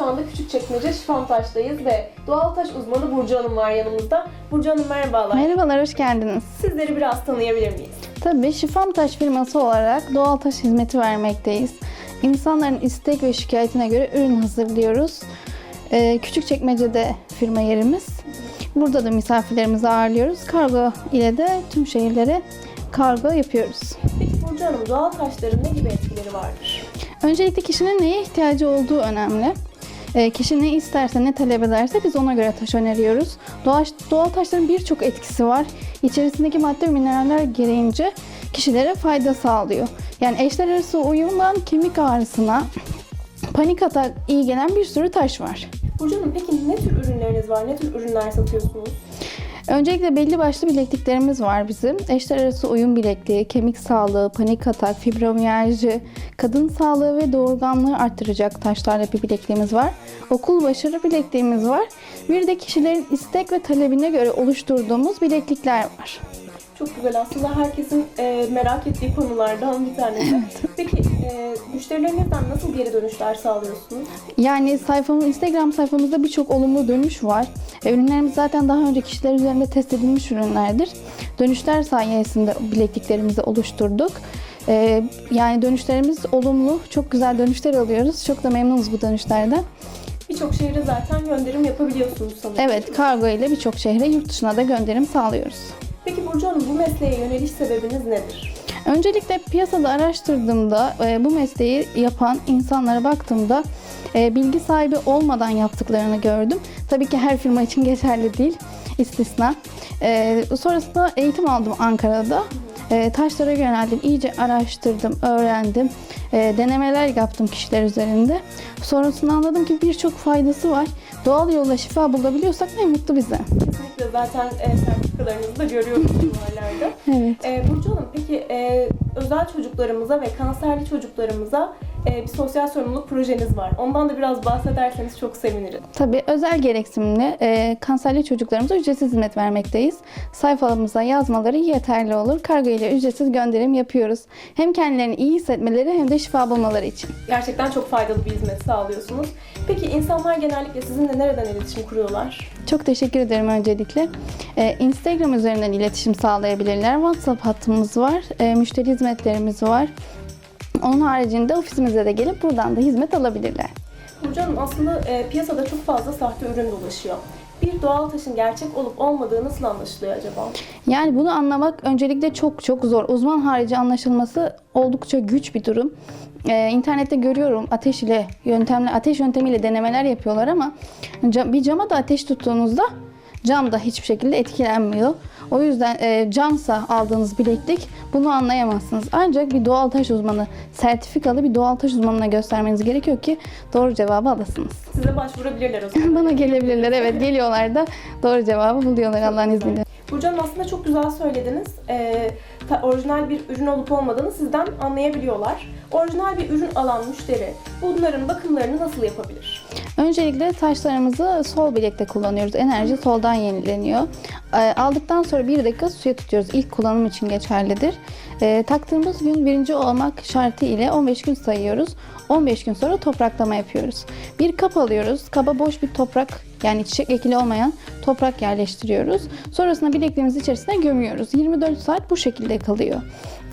şu anda Küçükçekmece Şifantaş'tayız ve doğal taş uzmanı Burcu Hanım var yanımızda. Burcu Hanım merhabalar. Merhabalar, hoş geldiniz. Sizleri biraz tanıyabilir miyiz? Tabii Şifam Taş firması olarak doğal taş hizmeti vermekteyiz. İnsanların istek ve şikayetine göre ürün hazırlıyoruz. Ee, Küçükçekmece'de firma yerimiz. Burada da misafirlerimizi ağırlıyoruz. Kargo ile de tüm şehirlere kargo yapıyoruz. Peki Burcu Hanım doğal taşların ne gibi etkileri vardır? Öncelikle kişinin neye ihtiyacı olduğu önemli. Ee, kişi ne isterse, ne talep ederse biz ona göre taş öneriyoruz. Doğal, doğal taşların birçok etkisi var. İçerisindeki madde ve mineraller gereğince kişilere fayda sağlıyor. Yani eşler arası uyumdan kemik ağrısına, panik atak iyi gelen bir sürü taş var. Burcu Hanım peki ne tür ürünleriniz var? Ne tür ürünler satıyorsunuz? Öncelikle belli başlı bilekliklerimiz var bizim. Eşler arası uyum bilekliği, kemik sağlığı, panik atak, fibromiyalji, kadın sağlığı ve doğurganlığı arttıracak taşlarla bir bilekliğimiz var. Okul başarı bilekliğimiz var. Bir de kişilerin istek ve talebine göre oluşturduğumuz bileklikler var. Çok güzel aslında herkesin e, merak ettiği konulardan bir tanesi. Peki e, müşterilerinizden nasıl geri dönüşler sağlıyorsunuz? Yani sayfamız, Instagram sayfamızda birçok olumlu dönüş var. E, Ürünlerimiz zaten daha önce kişiler üzerinde test edilmiş ürünlerdir. Dönüşler sayesinde bilekliklerimizi oluşturduk. E, yani dönüşlerimiz olumlu, çok güzel dönüşler alıyoruz. Çok da memnunuz bu dönüşlerden. Birçok şehre zaten gönderim yapabiliyorsunuz sanırım. Evet, kargo ile birçok şehre, yurt dışına da gönderim sağlıyoruz. Peki Burcu Hanım bu mesleğe yöneliş sebebiniz nedir? Öncelikle piyasada araştırdığımda e, bu mesleği yapan insanlara baktığımda e, bilgi sahibi olmadan yaptıklarını gördüm. Tabii ki her firma için geçerli değil, istisna. E, sonrasında eğitim aldım Ankara'da. E, taşlara yöneldim, iyice araştırdım, öğrendim. E, denemeler yaptım kişiler üzerinde. Sonrasında anladım ki birçok faydası var. Doğal yolla şifa bulabiliyorsak ne mutlu bize. Kesinlikle zaten e, sertifikalarınızı da görüyoruz civarlarda. Evet. E, Burcu Hanım peki e, özel çocuklarımıza ve kanserli çocuklarımıza bir sosyal sorumluluk projeniz var. Ondan da biraz bahsederseniz çok sevinirim. Tabii özel gereksinimli e, kanserli çocuklarımıza ücretsiz hizmet vermekteyiz. Sayfalarımıza yazmaları yeterli olur. Kargo ile ücretsiz gönderim yapıyoruz. Hem kendilerini iyi hissetmeleri hem de şifa bulmaları için. Gerçekten çok faydalı bir hizmet sağlıyorsunuz. Peki insanlar genellikle sizinle nereden iletişim kuruyorlar? Çok teşekkür ederim öncelikle. E, Instagram üzerinden iletişim sağlayabilirler. WhatsApp hattımız var. E, müşteri hizmetlerimiz var. Onun haricinde ofisimize de gelip buradan da hizmet alabilirler. Hanım aslında e, piyasada çok fazla sahte ürün dolaşıyor. Bir doğal taşın gerçek olup olmadığı nasıl anlaşılıyor acaba? Yani bunu anlamak öncelikle çok çok zor. Uzman harici anlaşılması oldukça güç bir durum. Ee, internette görüyorum ateş ile yöntemle ateş yöntemiyle denemeler yapıyorlar ama ca- bir cama da ateş tuttuğunuzda cam da hiçbir şekilde etkilenmiyor. O yüzden e, camsa aldığınız bileklik bunu anlayamazsınız. Ancak bir doğal taş uzmanı, sertifikalı bir doğal taş uzmanına göstermeniz gerekiyor ki doğru cevabı alasınız. Size başvurabilirler o zaman. Bana gelebilirler. Evet geliyorlar da doğru cevabı buluyorlar Allah'ın izniyle. Burcu Hanım aslında çok güzel söylediniz. Ee, orijinal bir ürün olup olmadığını sizden anlayabiliyorlar. Orijinal bir ürün alan müşteri bunların bakımlarını nasıl yapabilir? Öncelikle taşlarımızı sol bilekte kullanıyoruz. Enerji soldan yenileniyor. E, aldıktan sonra bir dakika suya tutuyoruz. İlk kullanım için geçerlidir. E, taktığımız gün birinci olmak şartı ile 15 gün sayıyoruz. 15 gün sonra topraklama yapıyoruz. Bir kap alıyoruz. Kaba boş bir toprak yani çiçek ekili olmayan toprak yerleştiriyoruz. Sonrasında bilekliğimizi içerisine gömüyoruz. 24 saat bu şekilde kalıyor.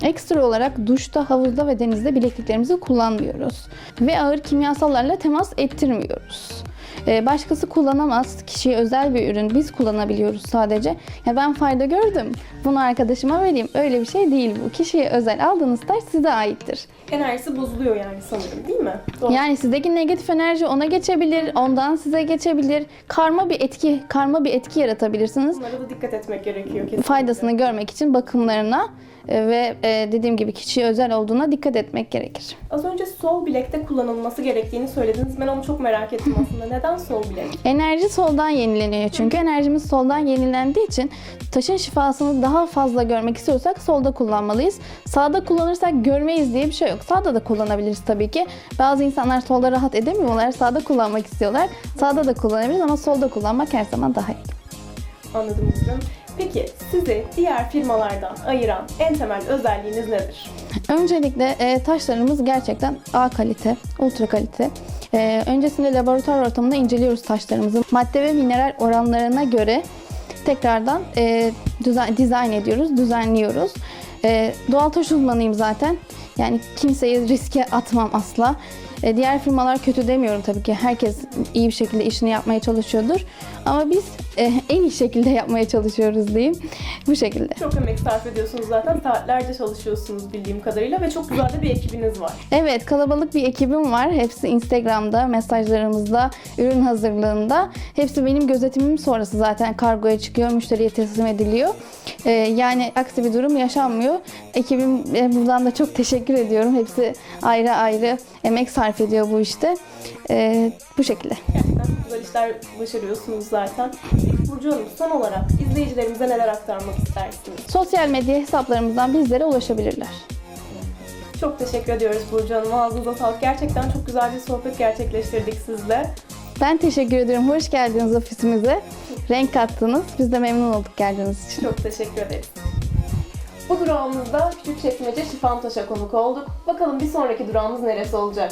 Ekstra olarak duşta, havuzda ve denizde bilekliklerimizi kullanmıyoruz. Ve ağır kimyasallarla temas ettirmiyoruz. Ee, Başkası kullanamaz. Kişiye özel bir ürün. Biz kullanabiliyoruz sadece. Ya ben fayda gördüm. Bunu arkadaşıma vereyim. Öyle bir şey değil bu. Kişiye özel aldığınız taş size aittir. Enerjisi bozuluyor yani sanırım değil mi? Doğru. Yani sizdeki negatif enerji ona geçebilir, ondan size geçebilir. Karma bir etki, karma bir etki yaratabilirsiniz. Bunlara da dikkat etmek gerekiyor kesinlikle. Faydasını görmek için bakımlarına e, ve e, dediğim gibi kişiye özel olduğuna dikkat etmek gerekir. Az önce sol bilekte kullanılması gerektiğini söylediniz. Ben onu çok merak ettim aslında. Neden sol bilek? Enerji soldan yenileniyor çünkü enerjimiz soldan yenilendiği için taşın şifasını daha fazla görmek istiyorsak solda kullanmalıyız. Sağda kullanırsak görmeyiz diye bir şey yok. Sağda da kullanabiliriz tabii ki. Bazı insanlar solda rahat edemiyorlar. Sağda kullanmak istiyorlar. Sağda da kullanabiliriz ama solda kullanmak her zaman daha iyi. Anladım hocam. Peki sizi diğer firmalardan ayıran en temel özelliğiniz nedir? Öncelikle e, taşlarımız gerçekten A kalite, ultra kalite. E, öncesinde laboratuvar ortamında inceliyoruz taşlarımızı. Madde ve mineral oranlarına göre tekrardan e, düzen, dizayn ediyoruz, düzenliyoruz. E, doğal taş uzmanıyım zaten. Yani kimseyi riske atmam asla. E, diğer firmalar kötü demiyorum tabii ki. Herkes iyi bir şekilde işini yapmaya çalışıyordur. Ama biz en iyi şekilde yapmaya çalışıyoruz diyeyim. Bu şekilde. Çok emek sarf ediyorsunuz zaten. Saatlerce çalışıyorsunuz bildiğim kadarıyla ve çok güzel de bir ekibiniz var. Evet, kalabalık bir ekibim var. Hepsi Instagram'da, mesajlarımızda, ürün hazırlığında. Hepsi benim gözetimim sonrası zaten kargoya çıkıyor, müşteriye teslim ediliyor. Ee, yani aksi bir durum yaşanmıyor. Ekibim e, buradan da çok teşekkür ediyorum. Hepsi ayrı ayrı emek sarf ediyor bu işte. Ee, bu şekilde. Gerçekten güzel işler başarıyorsunuz zaten. Burcu Hanım son olarak izleyicilerimize neler aktarmak istersiniz? Sosyal medya hesaplarımızdan bizlere ulaşabilirler. Çok teşekkür ediyoruz Burcu Hanım. Ağzınıza sağlık. Gerçekten çok güzel bir sohbet gerçekleştirdik sizle. Ben teşekkür ediyorum. Hoş geldiniz ofisimize. Renk kattınız. Biz de memnun olduk geldiğiniz için. Çok teşekkür ederiz. Bu durağımızda Küçükçekmece Şifantaş'a konuk olduk. Bakalım bir sonraki durağımız neresi olacak?